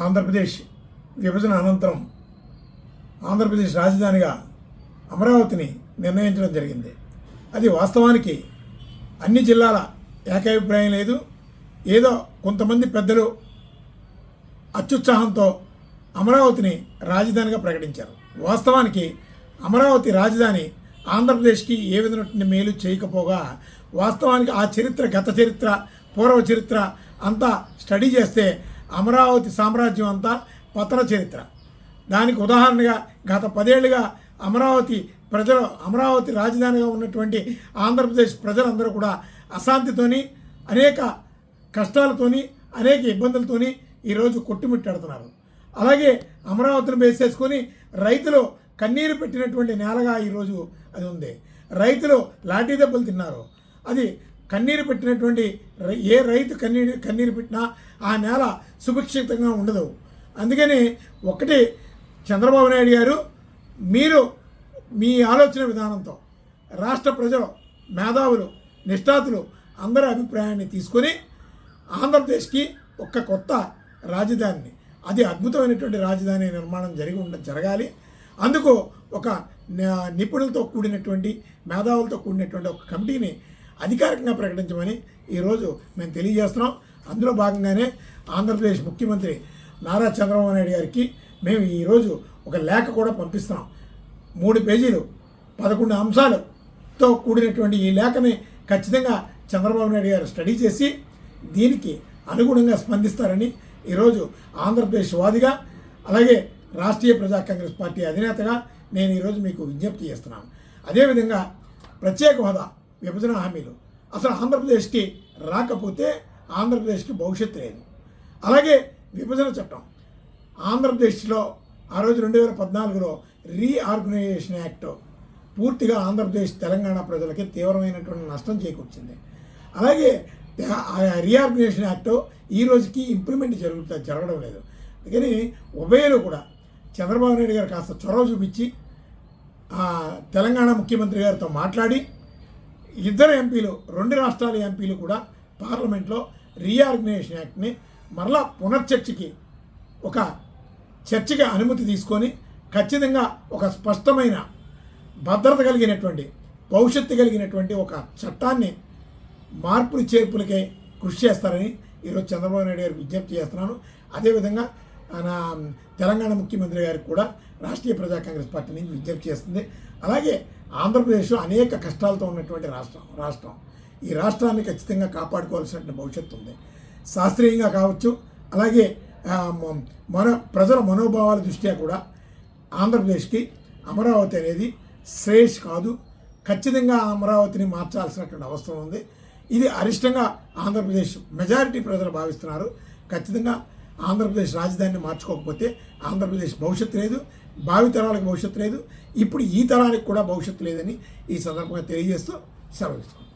ఆంధ్రప్రదేశ్ విభజన అనంతరం ఆంధ్రప్రదేశ్ రాజధానిగా అమరావతిని నిర్ణయించడం జరిగింది. అది వాస్తవానికి అన్ని జిల్లాల ఏకాభిప్రాయం లేదు. ఏదో కొంతమంది పెద్దలు అత్యుత్సాహంతో అమరావతిని రాజధానిగా ప్రకటించారు. వాస్తవానికి అమరావతి రాజధాని ఆంధ్రప్రదేశ్కి ఏ విధమైనటువంటి మేలు చేయకపోగా వాస్తవానికి ఆ చరిత్ర గత చరిత్ర పూర్వ చరిత్ర అంతా స్టడీ చేస్తే అమరావతి సామ్రాజ్యం అంతా పతన చరిత్ర. దానికి ఉదాహరణగా గత పదేళ్ళుగా అమరావతి ప్రజలు అమరావతి రాజధానిగా ఉన్నటువంటి ఆంధ్రప్రదేశ్ ప్రజలందరూ కూడా అశాంతితోని అనేక కష్టాలతోని అనేక ఇబ్బందులతోని ఈరోజు కొట్టుమిట్టాడుతున్నారు. అలాగే అమరావతిని బేస్ చేసుకొని రైతులు కన్నీరు పెట్టినటువంటి నేలగా ఈరోజు అది ఉంది. రైతులు లాఠీ దెబ్బలు తిన్నారు. అది కన్నీరు పెట్టినటువంటి ఏ రైతు కన్నీరు కన్నీరు పెట్టినా ఆ నేల సుభిక్షితంగా ఉండదు. అందుకని ఒకటి చంద్రబాబు నాయుడు గారు మీరు మీ ఆలోచన విధానంతో రాష్ట్ర ప్రజలు మేధావులు నిష్ఠాతులు అందరి అభిప్రాయాన్ని తీసుకొని ఆంధ్రప్రదేశ్కి ఒక కొత్త రాజధానిని అది అద్భుతమైనటువంటి రాజధాని నిర్మాణం జరిగి ఉండ జరగాలి. అందుకు ఒక నిపుణులతో కూడినటువంటి మేధావులతో కూడినటువంటి ఒక కమిటీని అధికారికంగా ప్రకటించమని ఈరోజు మేము తెలియజేస్తున్నాం. అందులో భాగంగానే ఆంధ్రప్రదేశ్ ముఖ్యమంత్రి నారా చంద్రబాబు నాయుడు గారికి మేము ఈరోజు ఒక లేఖ కూడా పంపిస్తున్నాం. మూడు పేజీలు పదకొండు అంశాలతో కూడినటువంటి ఈ లేఖని ఖచ్చితంగా చంద్రబాబు నాయుడు గారు స్టడీ చేసి దీనికి అనుగుణంగా స్పందిస్తారని ఈరోజు ఆంధ్రప్రదేశ్ వాదిగా అలాగే రాష్ట్రీయ ప్రజా కాంగ్రెస్ పార్టీ అధినేతగా నేను ఈరోజు మీకు విజ్ఞప్తి చేస్తున్నాను. అదేవిధంగా ప్రత్యేక హోదా విభజన హామీలు. అసలు ఆంధ్రప్రదేశ్కి రాకపోతే ఆంధ్రప్రదేశ్కి భవిష్యత్తు లేదు. అలాగే విభజన చట్టం. ఆంధ్రప్రదేశ్లో ఆ రోజు రెండు వేల పద్నాలుగులో రీఆర్గనైజేషన్ యాక్ట్ పూర్తిగా ఆంధ్రప్రదేశ్ తెలంగాణ ప్రజలకి తీవ్రమైనటువంటి నష్టం చేకూర్చింది. అలాగే రీఆర్గనైజేషన్ యాక్ట్ ఈ రోజుకి ఇంప్లిమెంట్ జరుగుతా జరగడం లేదు. అందుకని ఉభయలు కూడా చంద్రబాబు నాయుడు గారు కాస్త చొరవ చూపించి తెలంగాణ ముఖ్యమంత్రి గారితో మాట్లాడి ఇద్దరు ఎంపీలు రెండు రాష్ట్రాల ఎంపీలు కూడా పార్లమెంట్లో రీఆర్గనైజేషన్ యాక్ట్ని మరలా పునర్చర్చకి ఒక చర్చకి అనుమతి తీసుకొని ఖచ్చితంగా ఒక స్పష్టమైన భద్రత కలిగినటువంటి భవిష్యత్తు కలిగినటువంటి ఒక చట్టాన్ని మార్పులు చేర్పులకే కృషి చేస్తారని ఈరోజు చంద్రబాబు నాయుడు గారికి విజ్ఞప్తి చేస్తున్నాను. అదేవిధంగా నా తెలంగాణ ముఖ్యమంత్రి గారికి కూడా రాష్ట్రీయ ప్రజా కాంగ్రెస్ పార్టీ నుంచి విజ్ఞప్తి చేస్తుంది. అలాగే ఆంధ్రప్రదేశ్లో అనేక కష్టాలతో ఉన్నటువంటి రాష్ట్రం రాష్ట్రం. ఈ రాష్ట్రాన్ని ఖచ్చితంగా కాపాడుకోవాల్సినటువంటి భవిష్యత్తు ఉంది. శాస్త్రీయంగా కావచ్చు అలాగే మనో మన ప్రజల మనోభావాల దృష్ట్యా కూడా ఆంధ్రప్రదేశ్కి అమరావతి అనేది శ్రేష్ కాదు. ఖచ్చితంగా అమరావతిని మార్చాల్సినటువంటి అవసరం ఉంది. ఇది అరిష్టంగా ఆంధ్రప్రదేశ్ మెజారిటీ ప్రజలు భావిస్తున్నారు. ఖచ్చితంగా ఆంధ్రప్రదేశ్ రాజధానిని మార్చుకోకపోతే ఆంధ్రప్రదేశ్ భవిష్యత్తు లేదు. భావితరాలకు భవిష్యత్తు లేదు. ఇప్పుడు ఈ తరానికి కూడా భవిష్యత్తు లేదని ఈ సందర్భంగా తెలియజేస్తూ సెలవు